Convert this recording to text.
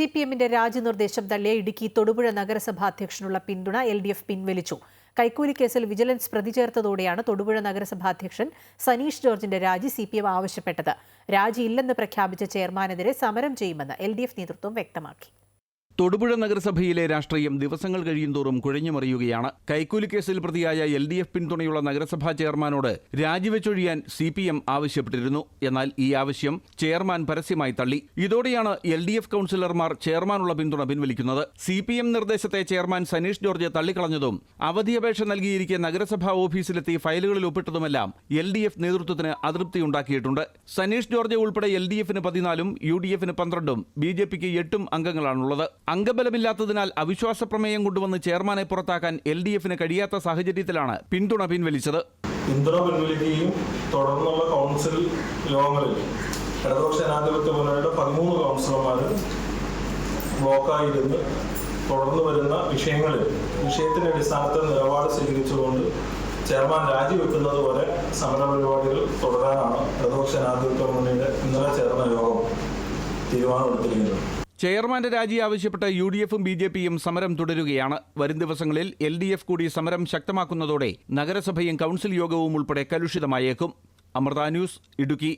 C P എമ്മിന്റെ രാജിനിർദ്ദേശം തള്ളിയ ഇടുക്കി തൊടുപുഴ നഗരസഭാ അധ്യക്ഷനുള്ള പിന്തുണ എൽ ഡി എഫ് പിൻവലിച്ചു. കൈക്കൂലി കേസിൽ വിജിലൻസ് പ്രതിചേർത്തതോടെയാണ് തൊടുപുഴ നഗരസഭാ അധ്യക്ഷൻ സനീഷ് ജോർജിന്റെ രാജി സി പി എം ആവശ്യപ്പെട്ടത് രാജിയില്ലെന്ന് പ്രഖ്യാപിച്ച ചെയർമാനെതിരെ സമരം ചെയ്യുമെന്ന് എൽ ഡി എഫ് നേതൃത്വം വ്യക്തമാക്കി. തൊടുപുഴ നഗരസഭയിലെ രാഷ്ട്രീയം ദിവസങ്ങൾ കഴിയുന്തോറും കുഴഞ്ഞുമറിയുകയാണ്. കൈക്കൂലി കേസിൽ പ്രതിയായ എൽ ഡി എഫ് പിന്തുണയുള്ള നഗരസഭാ ചെയർമാനോട് രാജിവെച്ചൊഴിയാൻ സി പി എം ആവശ്യപ്പെട്ടിരുന്നു. എന്നാൽ ഈ ആവശ്യം ചെയർമാൻ പരസ്യമായി തള്ളി. ഇതോടെയാണ് എൽ ഡി എഫ് കൗൺസിലർമാർ ചെയർമാനുള്ള പിന്തുണ പിൻവലിക്കുന്നത്. സി പി എം നിർദ്ദേശത്തെ ചെയർമാൻ സനീഷ് ജോർജ് തള്ളിക്കളഞ്ഞതും അവധിയപേക്ഷ നൽകിയിരിക്കെ നഗരസഭാ ഓഫീസിലെത്തി ഫയലുകളിൽ ഒപ്പിട്ടതുമെല്ലാം എൽ ഡി എഫ് നേതൃത്വത്തിന് അതൃപ്തിയുണ്ടാക്കിയിട്ടുണ്ട് സനീഷ് ജോർജ് ഉൾപ്പെടെ എൽ ഡി എഫിന് പതിനാലും യു ഡി എഫിന് പന്ത്രണ്ടും ബി ജെ പിക്ക് എട്ടും അംഗങ്ങളാണുള്ളത്. അംഗബലമില്ലാത്തതിനാൽ അവിശ്വാസ പ്രമേയം കൊണ്ടുവന്ന് ചെയർമാനെ പുറത്താക്കാൻ എൽ ഡി എഫിന് കഴിയാത്ത സാഹചര്യത്തിലാണ് പിന്തുണ പിൻവലിച്ചത്. പിന്തുണ പിൻവലിക്കുകയും തുടർന്നുള്ള കൗൺസിൽ യോഗങ്ങളിൽ ഇടതുപക്ഷ ജനാധിപത്യ മുന്നണിയുടെ പതിമൂന്ന് കൗൺസിലർമാർ ബ്ലോക്കായിരുന്നു തുടർന്ന് വരുന്ന വിഷയങ്ങളിൽ വിഷയത്തിന്റെ അടിസ്ഥാനത്തിൽ നിലപാട് സ്വീകരിച്ചുകൊണ്ട് ചെയർമാൻ രാജിവെക്കുന്നത് വരെ സമരപരിപാടികൾ തുടരാനാണ് ഇടതുപക്ഷ ജനാധിപത്യ മുന്നണിയുടെ ഇന്നലെ ചേർന്ന യോഗം തീരുമാനമെടുത്തിരിക്കുന്നത്. ചെയർമാന്റെ രാജി ആവശ്യപ്പെട്ട് യു ഡി എഫും ബി ജെ പിയും സമരം തുടരുകയാണ്. വരും ദിവസങ്ങളിൽ എൽ ഡി എഫ് കൂടി സമരം ശക്തമാക്കുന്നതോടെ നഗരസഭയും കൗൺസിൽ യോഗവും ഉൾപ്പെടെ കലുഷിതമായേക്കും. അമൃത ന്യൂസ് ഇടുക്കി.